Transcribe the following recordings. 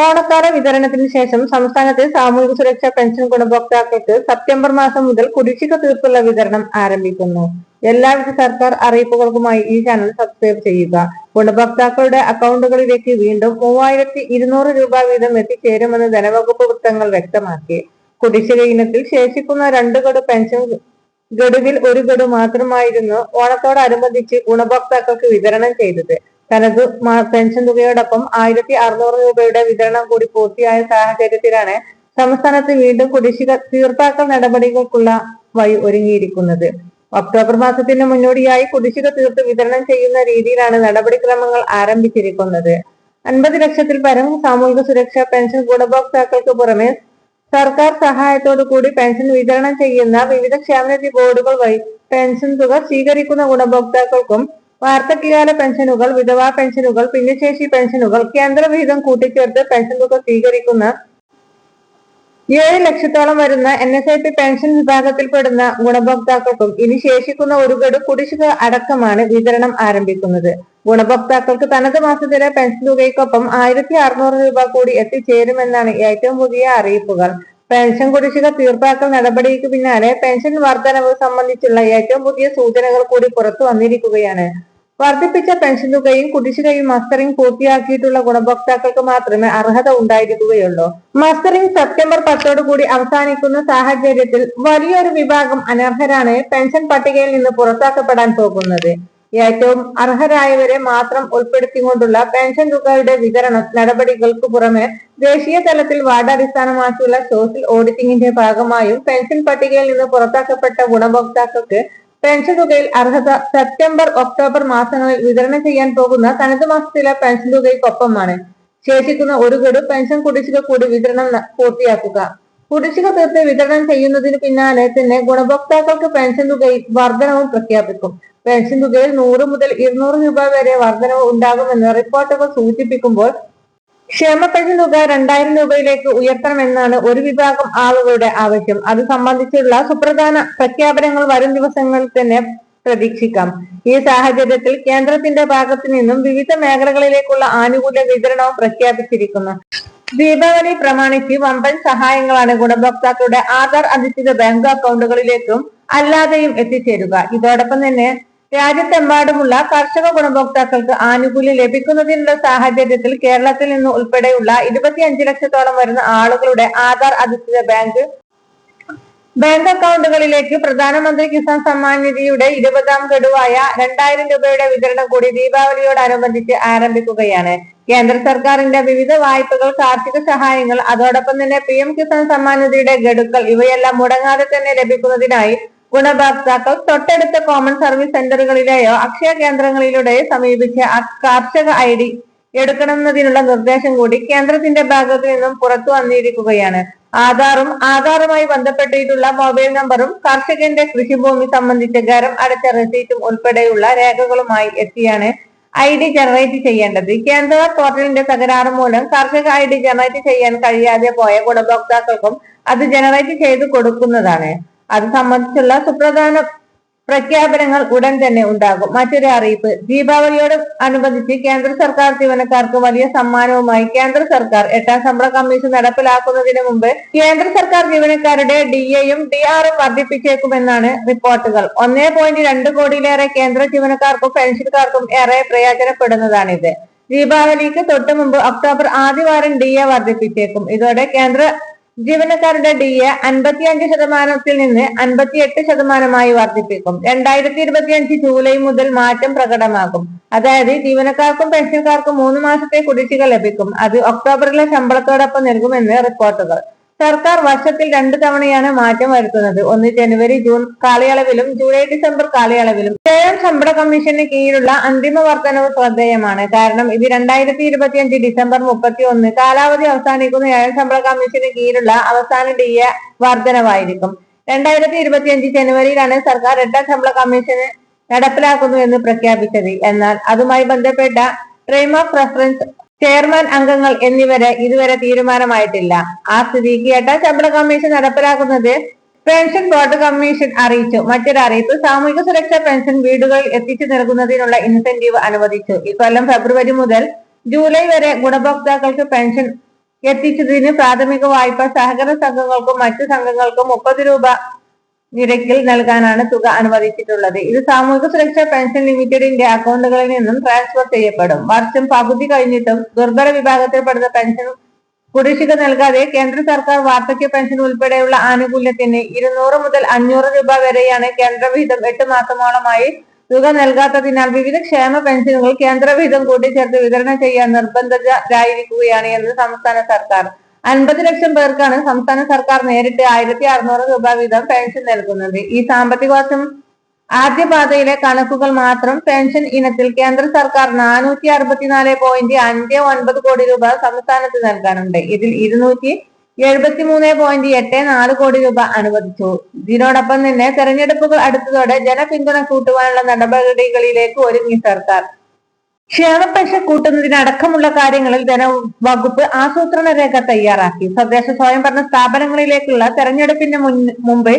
ഓണക്കാല വിതരണത്തിന് ശേഷം സംസ്ഥാനത്തെ സാമൂഹിക സുരക്ഷാ പെൻഷൻ ഗുണഭോക്താക്കൾക്ക് സെപ്റ്റംബർ മാസം മുതൽ കുടിശ്ശിക തീർപ്പുള്ള വിതരണം ആരംഭിക്കുന്നു. എല്ലാവിധ സർക്കാർ അറിയിപ്പുകൾക്കുമായി ഈ ചാനൽ സബ്സ്ക്രൈബ് ചെയ്യുക. ഗുണഭോക്താക്കളുടെ അക്കൗണ്ടുകളിലേക്ക് വീണ്ടും മൂവായിരത്തി ഇരുന്നൂറ് രൂപ വീതം എത്തിച്ചേരുമെന്ന് ധനവകുപ്പ് വൃത്തങ്ങൾ വ്യക്തമാക്കി. കുടിശ്ശിക ഇനത്തിൽ ശേഷിക്കുന്ന രണ്ട് ഗഡു പെൻഷൻ ഗഡുവിൽ ഒരു ഗഡു മാത്രമായിരുന്നു ഓണത്തോടനുബന്ധിച്ച് ഗുണഭോക്താക്കൾക്ക് വിതരണം ചെയ്തത്. തനത് പെൻഷൻ തുകയോടൊപ്പം ആയിരത്തി അറുന്നൂറ് രൂപയുടെ വിതരണം കൂടി പൂർത്തിയായ സാഹചര്യത്തിലാണ് സംസ്ഥാനത്ത് വീണ്ടും കുടിശ്ശിക തീർപ്പാക്കൽ നടപടികൾക്കുള്ള വഴി ഒരുങ്ങിയിരിക്കുന്നത്. ഒക്ടോബർ മാസത്തിന് മുന്നോടിയായി കുടിശ്ശിക തീർത്ത് വിതരണം ചെയ്യുന്ന രീതിയിലാണ് നടപടിക്രമങ്ങൾ ആരംഭിച്ചിരിക്കുന്നത്. അൻപത് ലക്ഷത്തിൽ പരം സാമൂഹിക സുരക്ഷാ പെൻഷൻ ഗുണഭോക്താക്കൾക്ക് പുറമെ സർക്കാർ സഹായത്തോടു കൂടി പെൻഷൻ വിതരണം ചെയ്യുന്ന വിവിധ ക്ഷേമനിധി ബോർഡുകൾ വഴി പെൻഷൻ തുക സ്വീകരിക്കുന്ന ഗുണഭോക്താക്കൾക്കും വാർദ്ധക്യകാല പെൻഷനുകൾ വിധവാ പെൻഷനുകൾ ഭിന്നശേഷി പെൻഷനുകൾ കേന്ദ്ര വിഹിതം കൂട്ടിച്ചേർത്ത് പെൻഷൻ തുക സ്വീകരിക്കുന്ന ഏഴ് ലക്ഷത്തോളം വരുന്ന N S I P pension വിഭാഗത്തിൽപ്പെടുന്ന ഗുണഭോക്താക്കൾക്കും ഇനി ശേഷിക്കുന്ന ഒരു ഗഡു കുടിശ്ശിക അടക്കമാണ് വിതരണം ആരംഭിക്കുന്നത്. ഗുണഭോക്താക്കൾക്ക് തനത് മാസത്തിലെ പെൻഷൻ തുകയ്ക്കൊപ്പം ആയിരത്തി അറുന്നൂറ് രൂപ കൂടി എത്തിച്ചേരുമെന്നാണ് ഏറ്റവും പുതിയ അറിയിപ്പുകൾ. പെൻഷൻ കുടിശ്ശിക തീർപ്പാക്കൽ നടപടിക്ക് പിന്നാലെ പെൻഷൻ വർധനവ് സംബന്ധിച്ചുള്ള ഏറ്റവും പുതിയ സൂചനകൾ കൂടി പുറത്തു വന്നിരിക്കുകയാണ്. വർദ്ധിപ്പിച്ച പെൻഷൻ തുകയും കുടിശ്ശികയും മസ്റ്ററിംഗ് പൂർത്തിയാക്കിയിട്ടുള്ള ഗുണഭോക്താക്കൾക്ക് മാത്രമേ അർഹത ഉണ്ടായിരിക്കുകയുള്ളൂ. മസ്റ്ററിംഗ് സെപ്റ്റംബർ കൂടി അവസാനിക്കുന്ന സാഹചര്യത്തിൽ വലിയൊരു വിഭാഗം അനർഹരാണ് പെൻഷൻ പട്ടികയിൽ നിന്ന് പുറത്താക്കപ്പെടാൻ പോകുന്നത്. ഏറ്റവും അർഹരായവരെ മാത്രം ഉൾപ്പെടുത്തിക്കൊണ്ടുള്ള പെൻഷൻ തുകയുടെ വിതരണ നടപടികൾക്ക് പുറമെ ദേശീയ തലത്തിൽ വാർഡ് അടിസ്ഥാനമാക്കിയുള്ള സോഷ്യൽ ഓഡിറ്റിംഗിന്റെ ഭാഗമായും പെൻഷൻ പട്ടികയിൽ നിന്ന് പുറത്താക്കപ്പെട്ട ഗുണഭോക്താക്കൾക്ക് പെൻഷൻ തുകയിൽ അർഹത സെപ്റ്റംബർ ഒക്ടോബർ മാസങ്ങളിൽ വിതരണം ചെയ്യാൻ പോകുന്ന തനത് മാസത്തിലെ പെൻഷൻ തുകയ്ക്കൊപ്പമാണ്. ശേഷിക്കുന്ന ഒരു ഗഡു പെൻഷൻ കുടിശ്ശിക കൂടി വിതരണം പൂർത്തിയാക്കുക. കുടിശ്ശിക തീർത്ത് വിതരണം ചെയ്യുന്നതിന് പിന്നാലെ തന്നെ ഗുണഭോക്താക്കൾക്ക് പെൻഷൻ തുകയിൽ വർധനവും പ്രഖ്യാപിക്കും. പെൻഷൻ തുകയിൽ നൂറ് മുതൽ ഇരുന്നൂറ് രൂപ വരെ വർധനവ് ഉണ്ടാകുമെന്ന് റിപ്പോർട്ടുകൾ സൂചിപ്പിക്കുമ്പോൾ ക്ഷേമ പെൻഷൻ തുക രണ്ടായിരം രൂപയിലേക്ക് ഉയർത്തണമെന്നാണ് ഒരു വിഭാഗം ആളുകളുടെ ആവശ്യം. അത് സംബന്ധിച്ചുള്ള സുപ്രധാന പ്രഖ്യാപനങ്ങൾ വരും ദിവസങ്ങളിൽ തന്നെ പ്രതീക്ഷിക്കാം. ഈ സാഹചര്യത്തിൽ കേന്ദ്രത്തിന്റെ ഭാഗത്തു നിന്നും വിവിധ മേഖലകളിലേക്കുള്ള ആനുകൂല്യ വിതരണവും പ്രഖ്യാപിച്ചിരിക്കുന്നു. ദീപാവലി പ്രമാണിച്ച് വമ്പൻ സഹായങ്ങളാണ് ഗുണഭോക്താക്കളുടെ ആധാർ അധിഷ്ഠിത ബാങ്ക് അക്കൗണ്ടുകളിലേക്കും അല്ലാതെയും എത്തിച്ചേരുക. ഇതോടൊപ്പം തന്നെ രാജ്യത്തെമ്പാടുമുള്ള കർഷക ഗുണഭോക്താക്കൾക്ക് ആനുകൂല്യം ലഭിക്കുന്നതിനുള്ള സാഹചര്യത്തിൽ കേരളത്തിൽ നിന്ന് ഉൾപ്പെടെയുള്ള ഇരുപത്തിയഞ്ച് ലക്ഷത്തോളം വരുന്ന ആളുകളുടെ ആധാർ അധിഷ്ഠിത ബാങ്ക്. ബാങ്ക് അക്കൗണ്ടുകളിലേക്ക് പ്രധാനമന്ത്രി കിസാൻ സമ്മാൻ നിധിയുടെ ഇരുപതാം ഗഡുവായ രണ്ടായിരം രൂപയുടെ വിതരണം കൂടി ദീപാവലിയോടനുബന്ധിച്ച് ആരംഭിക്കുകയാണ്. കേന്ദ്ര സർക്കാരിന്റെ വിവിധ വായ്പകൾ കാർഷിക സഹായങ്ങൾ അതോടൊപ്പം തന്നെ പി എം കിസാൻ സമ്മാൻ നിധിയുടെ ഗഡുക്കൾ ഇവയെല്ലാം മുടങ്ങാതെ തന്നെ ലഭിക്കുന്നതിനായി ഗുണഭോക്താക്കൾ തൊട്ടടുത്ത കോമൺ സർവീസ് സെന്ററുകളിലെയോ അക്ഷയ കേന്ദ്രങ്ങളിലൂടെയോ സമീപിച്ച് കാർഷിക ഐ ഡി എടുക്കണമെന്നതിനുള്ള നിർദ്ദേശം കൂടി കേന്ദ്രത്തിന്റെ ഭാഗത്തു നിന്നും പുറത്തു വന്നിരിക്കുകയാണ്. ആധാറും ആധാറുമായി ബന്ധപ്പെട്ടിട്ടുള്ള മൊബൈൽ നമ്പറും കർഷകന്റെ കൃഷിഭൂമി സംബന്ധിച്ച ഗരം അടച്ച റെസീറ്റും ഉൾപ്പെടെയുള്ള രേഖകളുമായി എത്തിയാണ് ഐ ഡി ജനറേറ്റ് ചെയ്യേണ്ടത്. കേന്ദ്ര പോർട്ടലിന്റെ തകരാറ് മൂലം കർഷക ഐ ഡി ജനറേറ്റ് ചെയ്യാൻ കഴിയാതെ പോയ ഗുണഭോക്താക്കൾക്കും അത് ജനറേറ്റ് ചെയ്തു കൊടുക്കുന്നതാണ്. അത് സംബന്ധിച്ചുള്ള സുപ്രധാന പ്രഖ്യാപനങ്ങൾ ഉടൻ തന്നെ ഉണ്ടാകും. മറ്റൊരു അറിയിപ്പ് ദീപാവലിയോട് അനുബന്ധിച്ച് കേന്ദ്ര സർക്കാർ ജീവനക്കാർക്ക് വലിയ സമ്മാനവുമായി കേന്ദ്ര സർക്കാർ എട്ടാം ശമ്പള കമ്മീഷൻ നടപ്പിലാക്കുന്നതിന് മുമ്പ് കേന്ദ്ര സർക്കാർ ജീവനക്കാരുടെ ഡി എയും ഡി ആറും വർദ്ധിപ്പിച്ചേക്കുമെന്നാണ് റിപ്പോർട്ടുകൾ. ഒന്നേ പോയിന്റ് രണ്ട് കോടിയിലേറെ കേന്ദ്ര ജീവനക്കാർക്കും പെൻഷൻകാർക്കും ഏറെ പ്രയോജനപ്പെടുന്നതാണിത്. ദീപാവലിക്ക് തൊട്ടു മുമ്പ് ഒക്ടോബർ ആദ്യവാരം ഡി എ വർദ്ധിപ്പിച്ചേക്കും. ഇതോടെ കേന്ദ്ര ജീവനക്കാരുടെ ഡി എ അൻപത്തിയഞ്ച് ശതമാനത്തിൽ നിന്ന് അൻപത്തിയെട്ട് ശതമാനമായി വർദ്ധിപ്പിക്കും. രണ്ടായിരത്തി ഇരുപത്തിയഞ്ച് ജൂലൈ മുതൽ മാറ്റം പ്രകടമാകും. അതായത് ജീവനക്കാർക്കും പെൻഷൻകാർക്കും മൂന്ന് മാസത്തെ കുടിശ്ശിക ലഭിക്കും. അത് ഒക്ടോബറിലെ ശമ്പളത്തോടൊപ്പം നൽകുമെന്ന് റിപ്പോർട്ടുകൾ. സർക്കാർ വർഷത്തിൽ രണ്ടു തവണയാണ് മാറ്റം വരുത്തുന്നത്. ഒന്ന് ജനുവരി ജൂൺ കാലയളവിലും ജൂലൈ ഡിസംബർ കാലയളവിലും. ഏഴാം ശമ്പള കമ്മീഷന് കീഴിലുള്ള അന്തിമ വർധനവ് ശ്രദ്ധേയമാണ്. കാരണം ഇത് രണ്ടായിരത്തി ഇരുപത്തിയഞ്ച് ഡിസംബർ മുപ്പത്തി ഒന്ന് കാലാവധി അവസാനിക്കുന്ന ഏഴാം ശമ്പള കമ്മീഷന് കീഴിലുള്ള അവസാന ഡി എ വർധനവായിരിക്കും. രണ്ടായിരത്തി ഇരുപത്തിയഞ്ച് ജനുവരിയിലാണ് സർക്കാർ എട്ടാം ശമ്പള കമ്മീഷന് നടപ്പിലാക്കുന്നു എന്ന് പ്രഖ്യാപിച്ചത്. എന്നാൽ അതുമായി ബന്ധപ്പെട്ട ഫ്രെയിം ഓഫ് റെഫറൻസ് ചെയർമാൻ അംഗങ്ങൾ എന്നിവരെ ഇതുവരെ തീരുമാനമായിട്ടില്ല. ആ സ്ഥിതിക്ക് എട്ടാം ശമ്പള കമ്മീഷൻ നടപ്പിലാക്കുന്നത് പെൻഷൻ ബോർഡ് കമ്മീഷൻ അറിയിച്ചു. മറ്റൊരു അറിയിപ്പ് സാമൂഹിക സുരക്ഷാ പെൻഷൻ വീടുകളിൽ എത്തിച്ചു നൽകുന്നതിനുള്ള ഇൻസെന്റീവ് അനുവദിച്ചു. ഇക്കൊല്ലം ഫെബ്രുവരി മുതൽ ജൂലൈ വരെ ഗുണഭോക്താക്കൾക്ക് പെൻഷൻ എത്തിച്ചതിന് പ്രാഥമിക വായ്പ സഹകരണ സംഘങ്ങൾക്കും മറ്റു സംഘങ്ങൾക്കും മുപ്പത് രൂപ നിരക്കിൽ നൽകാനാണ് തുക അനുവദിച്ചിട്ടുള്ളത്. ഇത് സാമൂഹിക സുരക്ഷാ പെൻഷൻ ലിമിറ്റഡിന്റെ അക്കൗണ്ടുകളിൽ നിന്നും ട്രാൻസ്ഫർ ചെയ്യപ്പെടും. വർഷം പകുതി കഴിഞ്ഞിട്ടും ദുർബല വിഭാഗത്തിൽപ്പെടുന്ന പെൻഷൻ കുടിശ്ശിക നൽകാതെ കേന്ദ്ര സർക്കാർ വാർദ്ധക്യ പെൻഷൻ ഉൾപ്പെടെയുള്ള ആനുകൂല്യത്തിന് ഇരുന്നൂറ് മുതൽ അഞ്ഞൂറ് രൂപ വരെയാണ് കേന്ദ്രവിഹിതം എട്ട് മാസമോളമായി തുക നൽകാത്തതിനാൽ വിവിധ ക്ഷേമ പെൻഷനുകൾ കേന്ദ്രവിഹിതം കൂട്ടിച്ചേർത്ത് വിതരണം ചെയ്യാൻ നിർബന്ധിതരായിരിക്കുകയാണ് എന്ന് സംസ്ഥാന സർക്കാർ അൻപത് ലക്ഷം പേർക്കാണ് സംസ്ഥാന സർക്കാർ നേരിട്ട് ആയിരത്തി അറുന്നൂറ് രൂപ വീതം പെൻഷൻ നൽകുന്നത്. ഈ സാമ്പത്തിക വർഷം ആദ്യ പാതയിലെ കണക്കുകൾ മാത്രം പെൻഷൻ ഇനത്തിൽ കേന്ദ്ര സർക്കാർ നാനൂറ്റി അറുപത്തിനാല് പോയിന്റ് അഞ്ച് ഒൻപത് കോടി രൂപ സംസ്ഥാനത്ത് നൽകാനുണ്ട് ഇതിൽ ഇരുന്നൂറ്റി എഴുപത്തി മൂന്ന് പോയിന്റ് എട്ട് നാല് കോടി രൂപ അനുവദിച്ചു. ഇതിനോടൊപ്പം തന്നെ തെരഞ്ഞെടുപ്പുകൾ അടുത്തതോടെ ജനപിന്തുണ കൂട്ടുവാനുള്ള നടപടികളിലേക്ക് ഒരുങ്ങി സർക്കാർ. ക്ഷേമ പെൻഷൻ കൂട്ടുന്നതിനടക്കമുള്ള കാര്യങ്ങളിൽ ധനവകുപ്പ് ആസൂത്രണ രേഖ തയ്യാറാക്കി. തദ്ദേശ സ്വയംഭരണ സ്ഥാപനങ്ങളിലേക്കുള്ള തെരഞ്ഞെടുപ്പിന് മുമ്പ്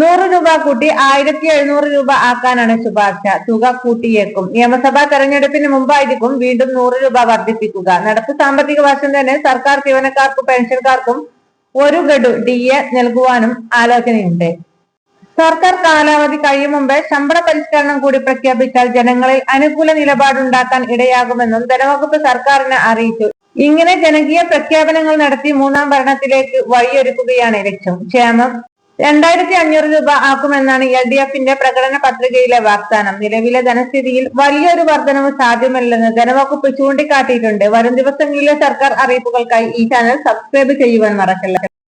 നൂറ് രൂപ കൂട്ടി ആയിരത്തി എഴുന്നൂറ് രൂപ ആക്കാനാണ് ശുപാർശ. തുക കൂട്ടിയേക്കും. നിയമസഭാ തെരഞ്ഞെടുപ്പിന് മുമ്പായിരിക്കും വീണ്ടും നൂറ് രൂപ വർദ്ധിപ്പിക്കുക. നടപ്പ് സാമ്പത്തിക വർഷം തന്നെ സർക്കാർ ജീവനക്കാർക്കും പെൻഷൻകാർക്കും ഒരു ഗഡു ഡി എ നൽകുവാനും ആലോചനയുണ്ട്. സർക്കാർ കാലാവധി കഴിയും മുമ്പേ ശമ്പള പരിഷ്കരണം കൂടി പ്രഖ്യാപിച്ചാൽ ജനങ്ങളിൽ അനുകൂല നിലപാടുണ്ടാക്കാൻ ഇടയാകുമെന്നും ധനവകുപ്പ് സർക്കാരിനെ അറിയിച്ചു. ഇങ്ങനെ ജനകീയ പ്രഖ്യാപനങ്ങൾ നടത്തി മൂന്നാം ഭരണത്തിലേക്ക് വഴിയൊരുക്കുകയാണ് ലക്ഷ്യം. ക്ഷേമം രണ്ടായിരത്തി അഞ്ഞൂറ് രൂപ ആക്കുമെന്നാണ് എൽ ഡി എഫിന്റെ പ്രകടന പത്രികയിലെ വാഗ്ദാനം. നിലവിലെ ധനസ്ഥിതിയിൽ വലിയൊരു വർധനവ് സാധ്യമല്ലെന്ന് ധനവകുപ്പ് ചൂണ്ടിക്കാട്ടിയിട്ടുണ്ട്. വരും ദിവസങ്ങളിലെ സർക്കാർ അറിയിപ്പുകൾക്കായി ഈ ചാനൽ സബ്സ്ക്രൈബ് ചെയ്യുവാൻ മറക്കല്ല.